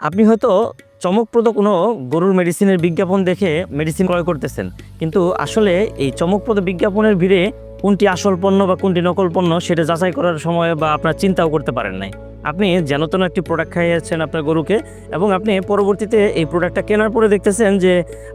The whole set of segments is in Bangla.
আপনি হয়তো চমকপ্রদ কোনো গরুর মেডিসিনের বিজ্ঞাপন দেখে মেডিসিন ক্রয় করতেছেন। কিন্তু আসলে এই চমকপ্রদ বিজ্ঞাপনের ভিড়ে কোনটি আসল পণ্য বা কোনটি নকল পণ্য সেটা যাচাই করার সময় বা আপনার চিন্তাও করতে পারেন নাই। আপনি যেন তেন একটি প্রোডাক্ট খাইয়েছেন আপনার গরুকে এবং আপনি পরবর্তীতে এই প্রোডাক্টটা কেনার পরে দেখতেছেন যে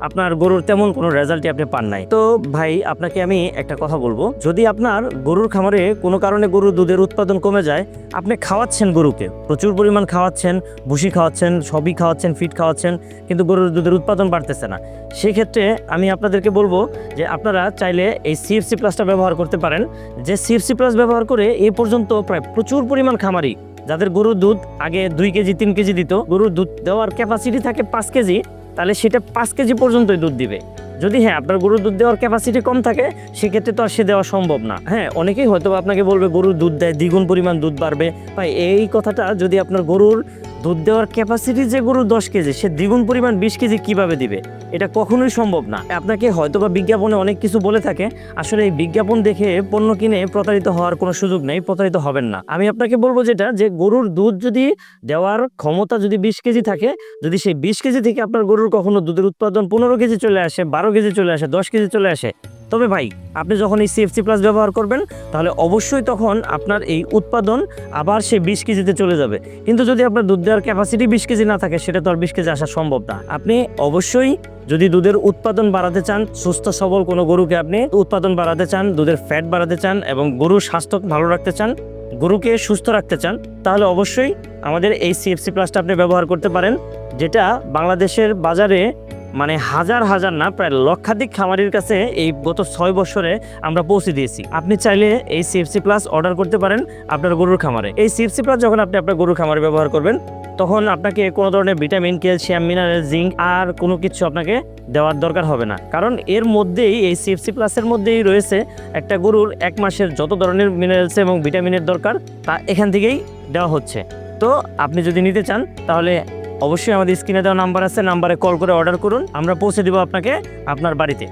আপনার গরুর তেমন কোনো রেজাল্টই আপনি পান নাই। তো ভাই, আপনাকে আমি একটা কথা বলব, যদি আপনার গরুর খামারে কোনো কারণে গরুর দুধের উৎপাদন কমে যায়, আপনি খাওয়াচ্ছেন গরুকে, প্রচুর পরিমাণ খাওয়াচ্ছেন, ভুসি খাওয়াচ্ছেন, সবই খাওয়াচ্ছেন ফিট খাওয়াচ্ছেন, কিন্তু গরুর দুধের উৎপাদন বাড়তেছে না। সেক্ষেত্রে আমি আপনাদেরকে বলব যে আপনারা চাইলে এই সিএফসি প্লাসটা ব্যবহার করতে পারেন। যে সিএফসি প্লাস ব্যবহার করে এ পর্যন্ত প্রায় প্রচুর পরিমাণ খামারি যাদের গরুর দুধ আগে দুই কেজি, তিন কেজি দিত, গরুর দুধ দেওয়ার ক্যাপাসিটি থাকে পাঁচ কেজি, তাহলে সেটা পাঁচ কেজি পর্যন্তই দুধ দিবে। যদি হ্যাঁ আপনার গরুর দুধ দেওয়ার ক্যাপাসিটি কম থাকে, সেক্ষেত্রে তো আর সে দেওয়া সম্ভব না। হ্যাঁ অনেকেই হয়তো আপনাকে বলবে, গরুর দুধ দেয়, দ্বিগুণ পরিমাণ দুধ বাড়বে। বা এই কথাটা যদি আপনার গরুর দুধ দেওয়ার ক্যাপাসিটি যে গরুর দশ কেজি, সে দ্বিগুণ পরিমাণ বিশ কেজি কীভাবে দিবে? এটা কখনোই সম্ভব না। আপনাকে হয়তো বা বিজ্ঞাপনে অনেক কিছু বলে থাকে। আসলে এই বিজ্ঞাপন দেখে পণ্য কিনে প্রতারিত হওয়ার কোনো সুযোগ নেই, প্রতারিত হবেন না। আমি আপনাকে বলব যেটা, যে গরুর দুধ যদি দেওয়ার ক্ষমতা যদি বিশ কেজি থাকে, যদি সেই বিশ কেজি থেকে আপনার গরুর কখনো দুধের উৎপাদন পনেরো কেজি চলে আসে, বারো কেজি চলে আসে, দশ কেজি চলে আসে তবে ভাই, আপনি যখন এই সিএফসি প্লাস ব্যবহার করবেন, তাহলে অবশ্যই তখন আপনার এই উৎপাদন আবার সেই বিশ কেজিতে চলে যাবে। কিন্তু যদি আপনার দুধ দেওয়ার ক্যাপাসিটি বিশ কেজি না থাকে, সেটা তো আর বিশ কেজি আসা সম্ভব না। আপনি অবশ্যই যদি দুধের উৎপাদন বাড়াতে চান, সুস্থ, সবল কোনো গরুকে আপনি উৎপাদন বাড়াতে চান, দুধের ফ্যাট বাড়াতে চান এবং গরুর স্বাস্থ্য ভালো রাখতে চান, গরুকে সুস্থ রাখতে চান, তাহলে অবশ্যই আমাদের এই সিএফসি প্লাসটা আপনি ব্যবহার করতে পারেন, যেটা বাংলাদেশের বাজারে মানে হাজার হাজার না, প্রায় লক্ষাধিক খামারির কাছে এই গত ছয় বছরে আমরা পৌঁছে দিয়েছি। আপনি চাইলে এই সিএফসি প্লাস অর্ডার করতে পারেন আপনার গরুর খামারে। এই সিএফসি প্লাস যখন আপনি আপনার গরুর খামারে ব্যবহার করবেন, তখন আপনাকে কোনো ধরনের ভিটামিন, ক্যালসিয়াম, মিনারেল, জিঙ্ক আর কোনো কিছু আপনাকে দেওয়ার দরকার হবে না। কারণ এর মধ্যেই, এই সিএফসি প্লাসের মধ্যেই রয়েছে একটা গরুর এক মাসের যত ধরনের মিনারেলস এবং ভিটামিনের দরকার, তা এখান থেকেই দেওয়া হচ্ছে। তো আপনি যদি নিতে চান, তাহলে অবশ্যই আমাদের স্ক্রিনে দেওয়া নাম্বার আছে, নাম্বারে কল করে অর্ডার করুন। আমরা পৌঁছে দেবো আপনাকে আপনার বাড়িতে।